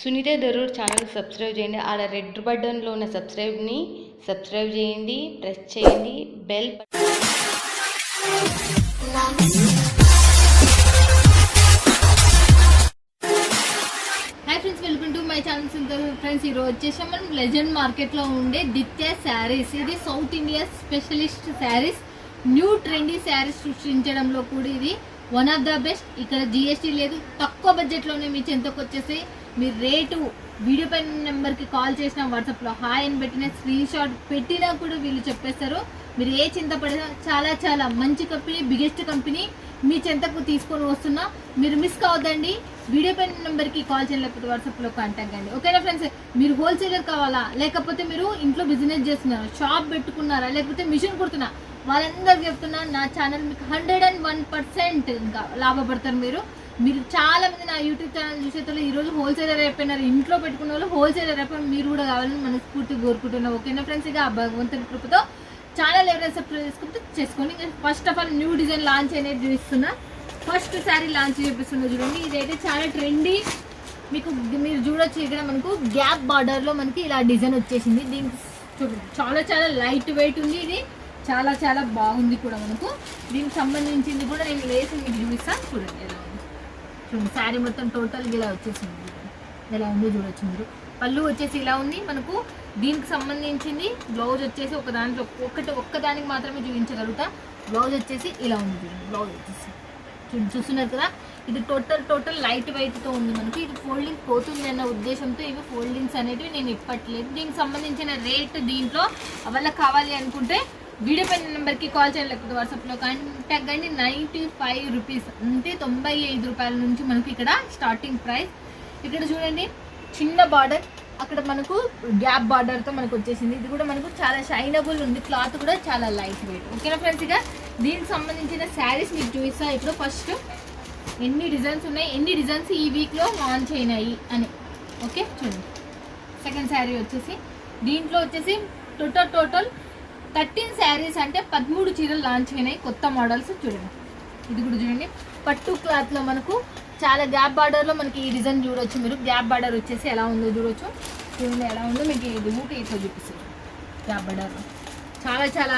Sunitha Darur channel subscribe చేయండి. ఆడ red బటన్లో ఉన్న సబ్స్క్రైబ్ని సబ్స్క్రైబ్ చేయండి. ప్రెస్ చేయండి. Bell hi friends welcome to my channel friends ఈరోజు వచ్చేసి మనం లెజెండ్ మార్కెట్లో ఉండే దిత్య శారీస్ ఇది south India specialist saris new trendy saris సృష్టించడంలో కూడా ఇది వన్ ఆఫ్ ద బెస్ట్ ఇక్కడ జిఎస్టీ లేదు. తక్కువ బడ్జెట్లోనే మీ చెంతకు వచ్చేసి మీరు రేటు వీడియో పైన నెంబర్కి కాల్ చేసిన వాట్సాప్లో హాయ్ అని పెట్టిన స్క్రీన్ షాట్ పెట్టినా కూడా వీళ్ళు చెప్పేస్తారు. మీరు ఏ చింత పడినా చాలా చాలా మంచి కంపెనీ బిగ్గెస్ట్ కంపెనీ మీ చెంతకు తీసుకొని వస్తున్నా. మీరు మిస్ కావద్దండి. వీడియో పైన నెంబర్కి కాల్ చేయండి లేకపోతే వాట్సాప్లో కాంటాక్ట్ అండి ఓకేనా ఫ్రెండ్స్? మీరు హోల్సేలర్ కావాలా? లేకపోతే మీరు ఇంట్లో బిజినెస్ చేస్తున్నారా షాప్ పెట్టుకున్నారా లేకపోతే మిషన్ కుడుతున్నా వాళ్ళందరూ చెప్తున్నా నా ఛానల్ మీకు హండ్రెడ్ అండ్ వన్ పర్సెంట్ ఇంకా లాభపడతారు మీరు. మీరు చాలా మంది నా యూట్యూబ్ ఛానల్ చూసేటోళ్ళు ఈ రోజు హోల్సేలర్ అయిపోయినారు. ఇంట్లో పెట్టుకున్న వాళ్ళు హోల్సేలర్ అయిపోయి మీరు కూడా కావాలని మనస్ఫూర్తి కోరుకుంటున్నాం. ఓకేనా ఫ్రెండ్స్ ఇక ఆ భగవంతుని కృపతో ఛానల్ ఎవరైనా సబ్స్క్రైబ్ చేసుకుంటే చేసుకోండి. First of all new design launch అనేది చూపిస్తున్నా. ఫస్ట్ శారీ లాంచ్ చేపిస్తున్నా చూడండి. ఇదైతే చాలా ట్రెండీ మీకు మీరు చూడొచ్చు ఇక్కడ మనకు గ్యాప్ బార్డర్లో మనకి ఇలా డిజైన్ వచ్చేసింది. దీనికి చూడండి. చాలా చాలా లైట్ వెయిట్ ఉంది ఇది. చాలా చాలా బాగుంది కూడా మనకు. దీనికి సంబంధించింది కూడా నేను వేసి మీకు చూపిస్తాను చూడండి ఎలా ఉంది. చూడండి శారీ మొత్తం టోటల్ ఇలా వచ్చేసింది. ఇలా ఉందో చూడొచ్చు మీరు. పళ్ళు వచ్చేసి ఇలా ఉంది. మనకు దీనికి సంబంధించింది బ్లౌజ్ వచ్చేసి ఒక దాంట్లో ఒకటి ఒక్కదానికి మాత్రమే చూపించగలుగుతా. బ్లౌజ్ వచ్చేసి ఇలా ఉంది చూడండి. బ్లౌజ్ వచ్చేసి. చూడండి చూస్తున్నారు కదా? ఇది టోటల్ టోటల్ లైట్ వెయిట్తో ఉంది మనకి. ఇది ఫోల్డింగ్ పోతుంది అన్న ఉద్దేశంతో ఇవి ఫోల్డింగ్స్ అనేటివి నేను ఇప్పట్లేదు. దీనికి సంబంధించిన రేట్ దీంట్లో వాళ్ళ కావాలి అనుకుంటే వీడియో పైన నెంబర్కి కాల్ చేయండి లేకపోతే వాట్సాప్లో కాంటాక్ట్ అండి నైంటీ ఫైవ్ రూపీస్ అంటే తొంభై ఐదు రూపాయల నుంచి మనకి ఇక్కడ స్టార్టింగ్ ప్రైస్ ఇక్కడ చూడండి చిన్న బార్డర్ అక్కడ మనకు గ్యాప్ బార్డర్తో మనకు వచ్చేసింది. ఇది కూడా మనకు చాలా షైనబుల్ ఉంది. క్లాత్ కూడా చాలా లైట్ వెయిట్ ఓకేనా ఫ్రెండ్స్ ఇక దీనికి సంబంధించిన శారీస్ మీకు చూపిస్తా. ఇప్పుడు ఫస్ట్ ఎన్ని డిజైన్స్ ఉన్నాయి? ఎన్ని డిజైన్స్ ఈ వీక్లో లాంచ్ అయినాయి అని. ఓకే చూడండి. సెకండ్ శారీ వచ్చేసి దీంట్లో వచ్చేసి టోటల్ టోటల్ థర్టీన్ శారీస్ అంటే పదమూడు చీరలు లాంచ్ అయినాయి. కొత్త మోడల్స్ చూడండి. ఇది కూడా చూడండి. పట్టు క్లాత్లో మనకు చాలా గ్యాప్ బార్డర్లో మనకి ఈ డిజైన్ చూడొచ్చు మీరు. గ్యాప్ బార్డర్ వచ్చేసి ఎలా ఉందో చూడొచ్చు. చూడండి ఎలా ఉందో మీకు ఇది ఊకి ఇట్లా చూపిస్తుంది గ్యాప్ బార్డర్లో చాలా చాలా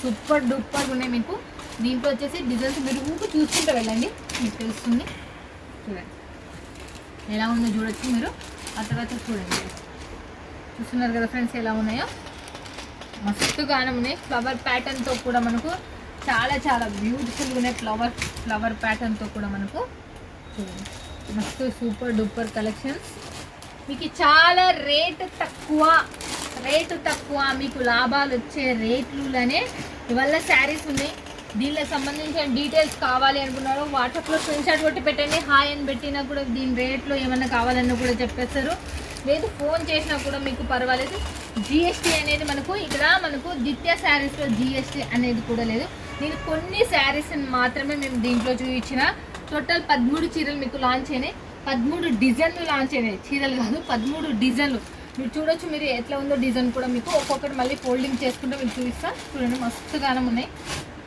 సూపర్ డూపర్ ఉన్నాయి మీకు. దీంట్లో వచ్చేసి డిజైన్స్ మీరు ఊపి చూసుకుంటూ వెళ్ళండి. మీకు తెలుస్తుంది. చూడండి. ఎలా ఉందో చూడొచ్చు మీరు. ఆ తర్వాత చూడండి. చూస్తున్నారు కదా ఫ్రెండ్స్ ఎలా ఉన్నాయో? మస్తుగానే ఉన్నాయి. ఫ్లవర్ ప్యాటర్న్తో కూడా మనకు చాలా చాలా బ్యూటిఫుల్గా ఉన్నాయి. ఫ్లవర్ ఫ్లవర్ ప్యాటర్న్తో కూడా మనకు చూడండి మస్తు సూపర్ డూపర్ కలెక్షన్స్ మీకు చాలా రేటు తక్కువ రేటు తక్కువ మీకు లాభాలు వచ్చే రేట్లులోనే ఇవల్ల శారీస్ ఉన్నాయి. దీనికి సంబంధించిన డీటెయిల్స్ కావాలి అనుకున్నారు. వాట్సాప్లో స్క్రీన్ షాట్ కొట్టి పెట్టండి. హాయ్ అని పెట్టినా కూడా దీని రేట్లో ఏమన్నా కావాలన్నా కూడా చెప్పేస్తారు. లేదు ఫోన్ చేసినా కూడా మీకు పర్వాలేదు. జిఎస్టీ అనేది మనకు ఇక్కడ మనకు దిత్య శారీస్లో జిఎస్టీ అనేది కూడా లేదు. నేను కొన్ని శారీస్ మాత్రమే మేము దీంట్లో చూపించిన. టోటల్ పదమూడు చీరలు మీకు లాంచ్ అయినాయి. పదమూడు డిజైన్లు లాంచ్ అయినాయి. చీరలు కాదు పదమూడు డిజైన్లు మీరు చూడొచ్చు మీరు ఎట్లా ఉందో డిజైన్ కూడా మీకు. ఒక్కొక్కటి మళ్ళీ ఫోల్డింగ్ చేసుకుంటే మీకు చూపిస్తాను చూడండి మస్తుగానం ఉన్నాయి.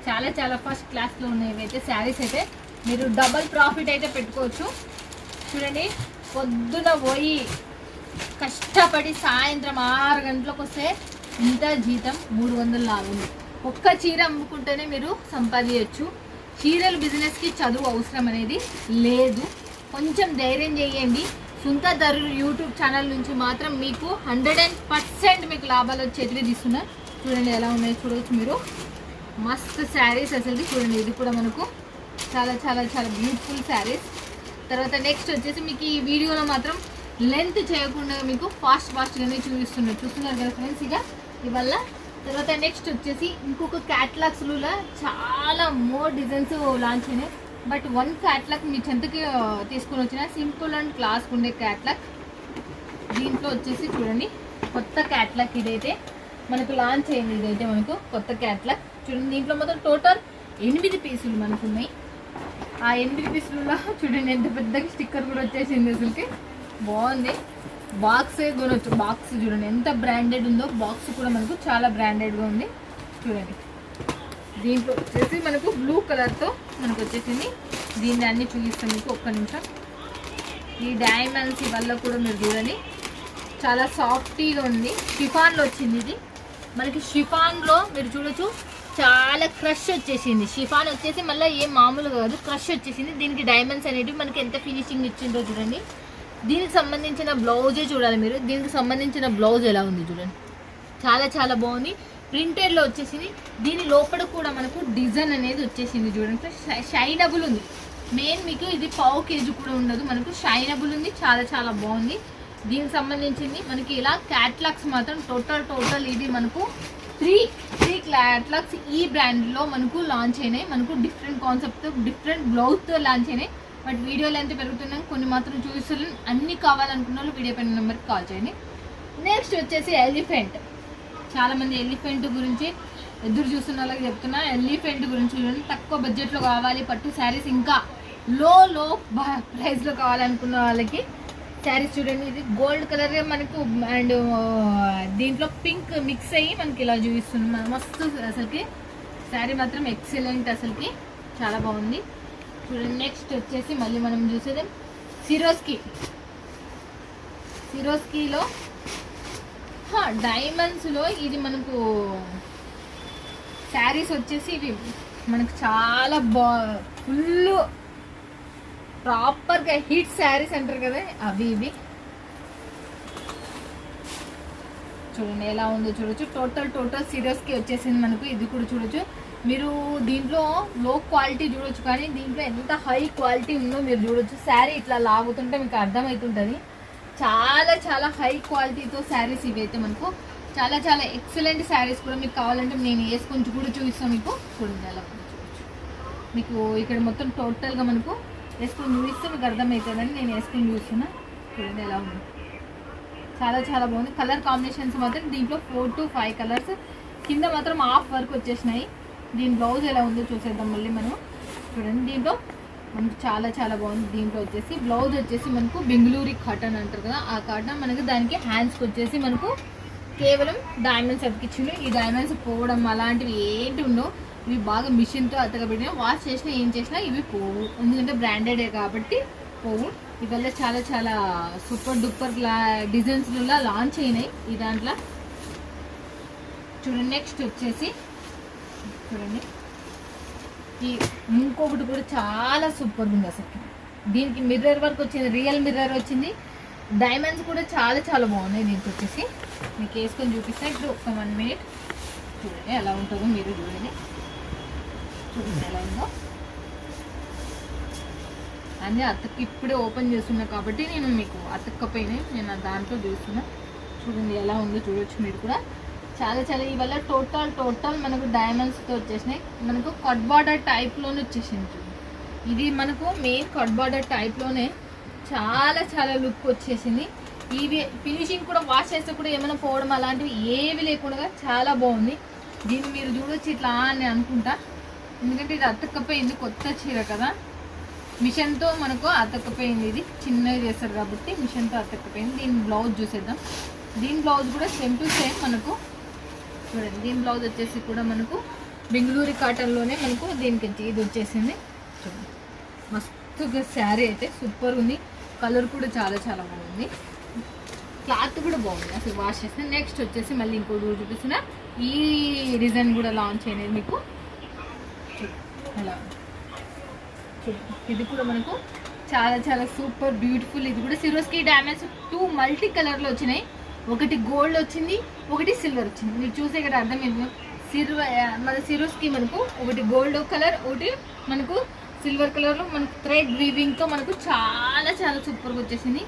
చాలా చాలా ఫస్ట్ క్లాస్లో ఉన్నాయి ఇవైతే శారీస్ అయితే. మీరు డబల్ ప్రాఫిట్ అయితే పెట్టుకోవచ్చు. చూడండి పొద్దున పోయి కష్టపడి సాయంత్రం ఆరు గంటలకు వస్తే ఇంత జీతం మూడు వందల లాగుంది ఒక్క చీర అమ్ముకుంటేనే మీరు సంపాదించవచ్చు. చీరల బిజినెస్కి చదువు అవసరం అనేది లేదు. కొంచెం ధైర్యం చేయండి. సొంత ధరలు యూట్యూబ్ ఛానల్ నుంచి మాత్రం మీకు హండ్రెడ్ అండ్ పర్సెంట్ మీకు లాభాలు వచ్చేటివి తీస్తున్నా చూడండి ఎలా ఉన్నాయో చూడవచ్చు మీరు. మస్త్ శారీస్ అసలు చూడండి. ఇది కూడా మనకు చాలా చాలా చాలా బ్యూటిఫుల్ శారీస్ తర్వాత నెక్స్ట్ వచ్చేసి మీకు ఈ వీడియోలో మాత్రం లెంత్ చేయకుండా మీకు ఫాస్ట్ ఫాస్ట్గానే చూపిస్తున్నారు. చూస్తున్నారు కదా ఫ్రెండ్స్ ఇక? ఇవల్ల తర్వాత నెక్స్ట్ వచ్చేసి ఇంకొక క్యాట్లాగ్స్లో చాలా మోర్ డిజైన్స్ లాంచ్ అయినాయి. బట్ వన్ క్యాట్లాగ్ మీ చెంతకి తీసుకుని తీసుకొని వచ్చిన సింపుల్ అండ్ క్లాస్ ఉండే క్యాట్లాగ్ దీంట్లో వచ్చేసి చూడండి కొత్త క్యాట్లాగ్ ఇదైతే మనకు లాంచ్ అయింది. ఇదైతే మనకు కొత్త క్యాట్లాగ్ చూడండి దీంట్లో మొత్తం టోటల్ ఎనిమిది పీసులు మనకు ఉన్నాయి. ఆ ఎనిమిది పీసులలో చూడండి ఎంత పెద్దగా స్టిక్కర్ కూడా వచ్చేసింది అసలుకి. బాగుంది. బాక్స్ కొనొచ్చు. బాక్స్ చూడండి. ఎంత బ్రాండెడ్ ఉందో బాక్స్ కూడా మనకు చాలా బ్రాండెడ్గా ఉంది. చూడండి. దీంట్లో వచ్చేసి మనకు బ్లూ కలర్తో మనకు వచ్చేసింది. దీన్ని అన్ని చూపిస్తాం మీకు ఒక్క నిమిషం. ఈ డైమండ్స్ వల్ల కూడా మీరు చూడండి. చాలా సాఫ్టీగా ఉంది. షిఫాన్లో వచ్చింది ఇది. మనకి షిఫాన్లో మీరు చూడొచ్చు చాలా క్రష్ వచ్చేసింది. షిఫాన్ వచ్చేసి మళ్ళీ ఏం మామూలు కాదు. క్రష్ వచ్చేసింది. దీనికి డైమండ్స్ అనేటివి మనకి ఎంత ఫినిషింగ్ ఇచ్చిందో చూడండి. దీనికి సంబంధించిన బ్లౌజే చూడాలి మీరు. దీనికి సంబంధించిన బ్లౌజ్ ఎలా ఉంది చూడండి. చాలా చాలా బాగుంది. ప్రింటెడ్లో వచ్చేసింది. దీని లోపల కూడా మనకు డిజైన్ అనేది వచ్చేసింది చూడండి షైనబుల్ ఉంది. మెయిన్ మీకు ఇది పావు కేజీ కూడా ఉండదు. మనకు షైనబుల్ ఉంది. చాలా చాలా బాగుంది. దీనికి సంబంధించింది మనకి ఇలా క్యాట్లాగ్స్ మాత్రం టోటల్ టోటల్ ఇది మనకు త్రీ త్రీ క్యాట్లాగ్స్ ఈ బ్రాండ్లో మనకు లాంచ్ అయినాయి. మనకు డిఫరెంట్ కాన్సెప్ట్ డిఫరెంట్ బ్లౌజ్తో లాంచ్ అయినాయి. బట్ వీడియోలు ఎంత పెరుగుతున్నాం కొన్ని మాత్రం చూపిస్తున్నాం అన్ని కావాలనుకున్న వాళ్ళు వీడియో పైన నెంబర్కి కాల్ చేయండి. నెక్స్ట్ వచ్చేసి ఎలిఫెంట్. చాలామంది ఎలిఫెంట్ గురించి ఎదురు చూస్తున్న వాళ్ళకి చెప్తున్నా ఎలిఫెంట్ గురించి చూడండి. తక్కువ బడ్జెట్లో కావాలి పట్టు శారీస్ ఇంకా లో లో ప్రైస్లో కావాలనుకున్న వాళ్ళకి శారీస్ చూడండి. ఇది గోల్డ్ కలర్ మనకు అండ్ దీంట్లో పింక్ మిక్స్ అయ్యి మనకి ఇలా చూపిస్తుంది మస్తు అసలుకి శారీ మాత్రం ఎక్సలెంట్ అసలుకి. చాలా బాగుంది. చూడండి నెక్స్ట్ వచ్చేసి మళ్ళీ మనం చూసేది సిరోస్కి. సిరోస్కీలో డైమండ్స్లో ఇది మనకు శారీస్ వచ్చేసి ఇవి మనకు చాలా బా ఫుల్ ప్రాపర్గా హిట్ శారీస్ అంటారు కదా అవి ఇవి. చూడండి ఎలా ఉందో చూడొచ్చు. టోటల్ టోటల్ సిరోస్కి వచ్చేసింది మనకు. ఇది కూడా చూడొచ్చు. మీరు దీంట్లో లో క్వాలిటీ చూడొచ్చు కానీ దీంట్లో ఎంత హై క్వాలిటీ ఉందో మీరు చూడొచ్చు. శారీ ఇట్లా లాగుతుంటే మీకు అర్థమవుతుంటుంది చాలా చాలా హై క్వాలిటీతో శారీస్ ఇవి అయితే మనకు. చాలా చాలా ఎక్సలెంట్ శారీస్ కూడా మీకు కావాలంటే నేను వేసుకొని కూడా చూపిస్తాను మీకు. చూడండి అలా మీకు ఇక్కడ మొత్తం టోటల్గా మనకు వేసుకొని చూపిస్తే మీకు అర్థమవుతుందని నేను వేసుకొని చూస్తున్నా చూడండి ఎలా ఉంది. చాలా చాలా బాగుంది. కలర్ కాంబినేషన్స్ మాత్రం దీంట్లో ఫోర్ టు ఫైవ్ కలర్స్ కింద మాత్రం హాఫ్ వర్క్ వచ్చేసినాయి. దీని బ్లౌజ్ ఎలా ఉందో చూసేద్దాం మళ్ళీ మనం. చూడండి దీంట్లో మనకు చాలా చాలా బాగుంది. దీంట్లో వచ్చేసి బ్లౌజ్ వచ్చేసి మనకు బెంగళూరు కాటన్ అంటారు కదా ఆ కాటన్ మనకు దానికి హ్యాండ్స్కి వచ్చేసి మనకు కేవలం డైమండ్స్ అతికిచ్చిండు. ఈ డైమండ్స్ పోవడం అలాంటివి ఏంటి ఉండవు. ఇవి బాగా మిషన్తో అతకబెట్టిన వాష్ చేసినా ఏం చేసినా ఇవి పోవు. ఎందుకంటే బ్రాండెడే కాబట్టి పోవు. ఇవల్ల చాలా చాలా సూపర్ డూపర్ డిజైన్స్లలో లాంచ్ అయినాయి ఈ దాంట్లో. చూడండి నెక్స్ట్ వచ్చేసి చూడండి. ఈ ఇంకొకటి కూడా చాలా సూపర్ ఉంది అసలు. దీనికి మిర్రర్ వర్క్ వచ్చింది రియల్ మిర్రర్ వచ్చింది. డైమండ్స్ కూడా చాలా చాలా బాగున్నాయి దీనికి వచ్చేసి. మీకు వేసుకొని చూపిస్తాను ఇప్పుడు ఒక వన్ మినిట్ చూడండి ఎలా ఉంటుందో మీరు చూడండి. చూడండి ఎలా ఉందో. అన్నీ అతకి ఇప్పుడే ఓపెన్ చేస్తున్నా కాబట్టి నేను మీకు అతక్కపోయినాయి నేను దాంట్లో చూస్తున్నా. చూడండి ఎలా ఉందో చూడొచ్చు మీరు కూడా. చాలా చాలా ఇవల్ల టోటల్ టోటల్ మనకు డైమండ్స్తో వచ్చేసినాయి. మనకు కట్ బార్డర్ టైప్లోనే వచ్చేసింది ఇది మనకు మెయిన్ కట్ బార్డర్ టైప్లోనే చాలా చాలా లుక్ వచ్చేసింది. ఇవి ఫినిషింగ్ కూడా వాష్ చేస్తే కూడా ఏమైనా పోవడం అలాంటివి ఏవి లేకుండా చాలా బాగుంది. దీన్ని మీరు చూడొచ్చు ఇట్లా అని అనుకుంటా. ఎందుకంటే ఇది అతక్కపోయింది కొత్త చీర కదా. మిషన్తో మనకు అతక్కపోయింది ఇది. చిన్నగా చేస్తారు కాబట్టి మిషన్తో అతక్కపోయింది. దీని బ్లౌజ్ చూసేద్దాం. దీని బ్లౌజ్ కూడా సేమ్ టు సేమ్ మనకు చూడండి. దీని బ్లౌజ్ వచ్చేసి కూడా మనకు బెంగళూరు కాటన్లోనే మనకు దీనికి ఇది వచ్చేసింది. చూడండి. మస్తుగా శారీ అయితే సూపర్ ఉంది. కలర్ కూడా చాలా చాలా బాగుంది. క్లాత్ కూడా బాగుంది. అసలు వాష్ చేస్తే నెక్స్ట్ వచ్చేసి మళ్ళీ ఇంకో రోజు చూపిస్తున్న. ఈ డిజైన్ కూడా లాంచ్ అయినది మీకు. అలా. ఇది కూడా మనకు చాలా చాలా సూపర్ బ్యూటిఫుల్ ఇది కూడా సిరోస్కి డ్యామేజ్ టూ మల్టీ కలర్లో వచ్చినాయి. ఒకటి గోల్డ్ వచ్చింది. ఒకటి సిల్వర్ వచ్చింది. మీరు చూసే ఇక్కడ అర్థమైంది. సిల్వర్ మన సిరోస్కి మనకు ఒకటి గోల్డ్ కలర్ ఒకటి మనకు సిల్వర్ కలర్లో మనకు థ్రెడ్ వీవింగ్తో మనకు చాలా చాలా సూపర్గా వచ్చేసింది.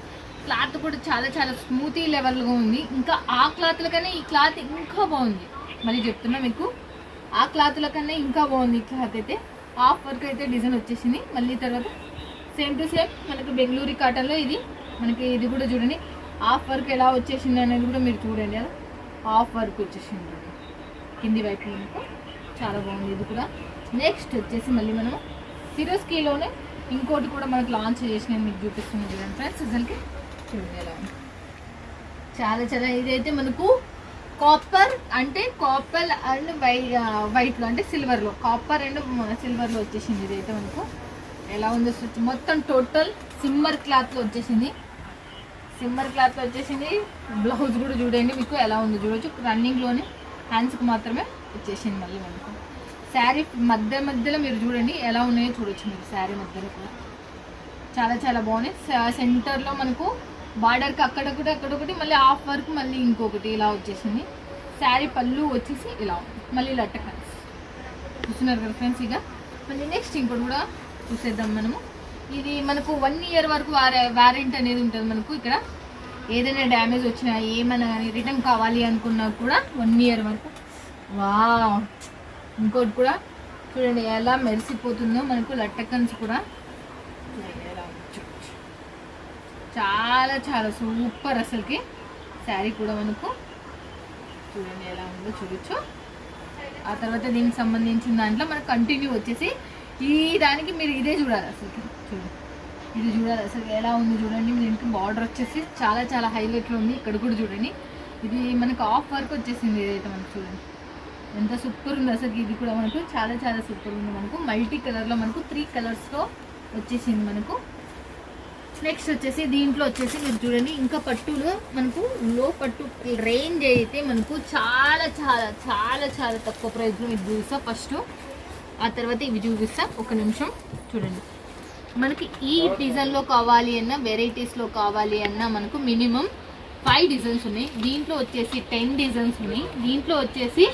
క్లాత్ కూడా చాలా చాలా స్మూతీ లెవెల్గా ఉంది. ఇంకా ఆ క్లాత్ల కన్నా ఈ క్లాత్ ఇంకా బాగుంది. మళ్ళీ చెప్తున్నా మీకు ఆ క్లాత్ల కన్నా ఇంకా బాగుంది ఈ క్లాత్ అయితే. హాఫ్ వర్క్ అయితే డిజైన్ వచ్చేసింది. మళ్ళీ తర్వాత సేమ్ టు సేమ్ మనకు బెంగళూరు కాటన్లో ఇది. మనకి ఇది కూడా చూడండి. హాఫ్ వర్క్ ఎలా వచ్చేసింది అనేది కూడా మీరు చూడండి అది హాఫ్ వర్క్ వచ్చేసింది. ఉంటుంది కింది వైపు మనకు చాలా బాగుంది ఇది కూడా. నెక్స్ట్ వచ్చేసి మళ్ళీ మనం సిరోస్కీలోనే ఇంకోటి కూడా మనకు లాంచ్ చేసిన మీకు చూపిస్తున్నాను చూడండి ఫ్రెండ్స్ అసలుకి చూడండి ఎలా ఉంది చాలా చాలా ఇదైతే మనకు కాపర్ అంటే కాపర్ అండ్ వై వైట్లో అంటే సిల్వర్లో కాపర్ అండ్ సిల్వర్లో వచ్చేసింది ఇదైతే మనకు. ఎలా ఉందో మొత్తం టోటల్ సిమ్మర్ క్లాత్లో వచ్చేసింది. సిమ్మర్ క్లాత్లో వచ్చేసింది. బ్లౌజ్ కూడా చూడండి మీకు ఎలా ఉందో చూడొచ్చు. రన్నింగ్లోనే హ్యాండ్స్కి మాత్రమే వచ్చేసింది మళ్ళీ మనకు శారీ మధ్య మధ్యలో మీరు చూడండి ఎలా ఉన్నాయో చూడొచ్చు మీరు శారీ మధ్యలో కూడా. చాలా చాలా బాగున్నాయి. సెంటర్లో మనకు బార్డర్కి అక్కడొకటి అక్కడొకటి మళ్ళీ హాఫ్ వర్క్ మళ్ళీ ఇంకొకటి ఇలా వచ్చేసింది. శారీ పళ్ళు వచ్చేసి ఇలా ఉంది. మళ్ళీ లట్టకన్స్. చూస్తున్నారు కదా ఫ్రెండ్స్ ఇక. మళ్ళీ నెక్స్ట్ ఇంకోటి కూడా చూసేద్దాం మనము. ఇది మనకు వన్ ఇయర్ వరకు వారే వారెంట్ అనేది ఉంటుంది మనకు ఇక్కడ. ఏదైనా డ్యామేజ్ వచ్చినా ఏమైనా కానీ రిటర్న్ కావాలి అనుకున్నా కూడా వన్ ఇయర్ వరకు. వా ఇంకోటి కూడా చూడండి ఎలా మెరిసిపోతుందో మనకు లట్టకన్స్ కూడా. ఎలా చూడొచ్చు. చాలా చాలా సూపర్ అసలుకి. శారీ కూడా మనకు. చూడండి ఎలా ఉందో చూడొచ్చు. ఆ తర్వాత దీనికి సంబంధించిన దాంట్లో మనకు కంటిన్యూ వచ్చేసి ఈ దానికి మీరు ఇదే చూడాలి అసలు. చూడండి ఇది చూడాలి అసలు ఎలా ఉంది చూడండి. దీనికి బార్డర్ వచ్చేసి చాలా చాలా హైలైట్లో ఉంది. ఇక్కడ కూడా చూడండి. ఇది మనకు ఆఫ్ వర్క్ వచ్చేసింది ఏదైతే మనకు చూడండి. ఎంత సూపర్ ఉంది అసలు. ఇది కూడా మనకు చాలా చాలా సూపర్ ఉంది మనకు. మల్టీ కలర్లో మనకు త్రీ కలర్స్లో వచ్చేసింది మనకు. నెక్స్ట్ వచ్చేసి దీంట్లో వచ్చేసి మీరు చూడండి. ఇంకా పట్టులో మనకు లో పట్టు రేంజ్ అయితే మనకు చాలా చాలా చాలా చాలా తక్కువ ప్రైస్లో ఇది చూసా ఫస్ట్. ఆ తర్వాత ఇవి చూపిస్తా. ఒక నిమిషం చూడండి. మనకి ఈ డిజైన్లో కావాలి అన్న వెరైటీస్లో కావాలి అన్న మనకు మినిమం ఫైవ్ డిజైన్స్ ఉన్నాయి. దీంట్లో వచ్చేసి టెన్ డిజైన్స్ ఉన్నాయి. దీంట్లో వచ్చేసి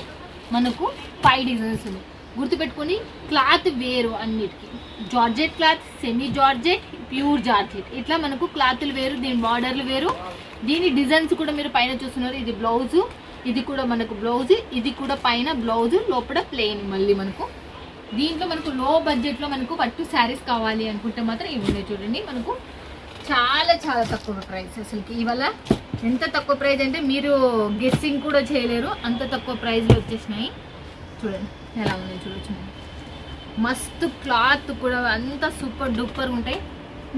మనకు ఫైవ్ డిజైన్స్ ఉన్నాయి. గుర్తుపెట్టుకొని క్లాత్ వేరు అన్నిటికీ. Georgette cloth semi georgette pure georgette. ఇట్లా మనకు క్లాత్లు వేరు దీని బార్డర్లు వేరు. దీని డిజైన్స్ కూడా మీరు పైన చూస్తున్నారు. ఇది బ్లౌజు ఇది కూడా మనకు బ్లౌజ్ ఇది కూడా పైన బ్లౌజ్ లోపల ప్లెయిన్ మళ్ళీ మనకు. దీంట్లో మనకు లో బడ్జెట్లో మనకు పట్టు శారీస్ కావాలి అనుకుంటే మాత్రం ఇవి ఉన్నాయి చూడండి. మనకు చాలా చాలా తక్కువ ప్రైస్ అసలుకి. ఇవాళ ఎంత తక్కువ ప్రైస్ అంటే మీరు గెస్సింగ్ కూడా చేయలేరు. అంత తక్కువ ప్రైస్లో వచ్చేసినాయి. చూడండి ఎలా ఉన్నాయి చూడొచ్చు మస్తు క్లాత్ కూడా అంత సూపర్ డూపర్ ఉంటాయి.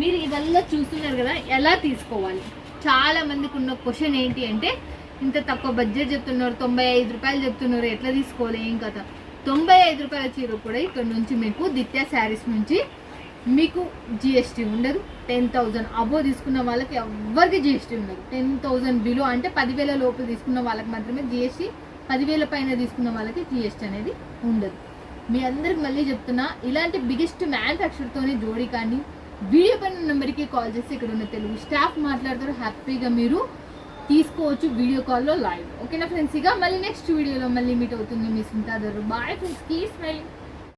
మీరు ఇదంతా చూస్తున్నారు కదా ఎలా తీసుకోవాలి? చాలా మందికి ఉన్న క్వశ్చన్ ఏంటి అంటే ఇంత తక్కువ బడ్జెట్ చెప్తున్నారు తొంభై ఐదు రూపాయలు చెప్తున్నారు ఎట్లా తీసుకోవాలి ఏం కదా తొంభై ఐదు రూపాయల చీర కూడా ఇక్కడ నుంచి మీకు దిత్య శారీస్ నుంచి మీకు జిఎస్టీ ఉండదు. టెన్ థౌజండ్ అబో తీసుకున్న వాళ్ళకి ఎవరికి జిఎస్టీ ఉండదు. టెన్ థౌజండ్ బిలో అంటే పదివేల లోపల తీసుకున్న వాళ్ళకి మాత్రమే జిఎస్టీ పదివేల పైన తీసుకున్న వాళ్ళకి జిఎస్టీ అనేది ఉండదు. మీ అందరికి మళ్ళీ చెప్తున్నా ఇలాంటి బిగ్గెస్ట్ మ్యానుఫ్యాక్చర్తోనే జోడీ కానీ వీడియో పైన నెంబర్కి కాల్ చేసి ఇక్కడ ఉన్న తెలుగు స్టాఫ్ మాట్లాడతారు. హ్యాపీగా మీరు తీసుకోవచ్చు వీడియో కాల్లో లైవ్. ఓకేనా ఫ్రెండ్స్? ఇక మళ్ళీ నెక్స్ట్ వీడియోలో మళ్ళీ మీట్ అవుతుంది మీ సింతాదరు. Bye friends keep smiling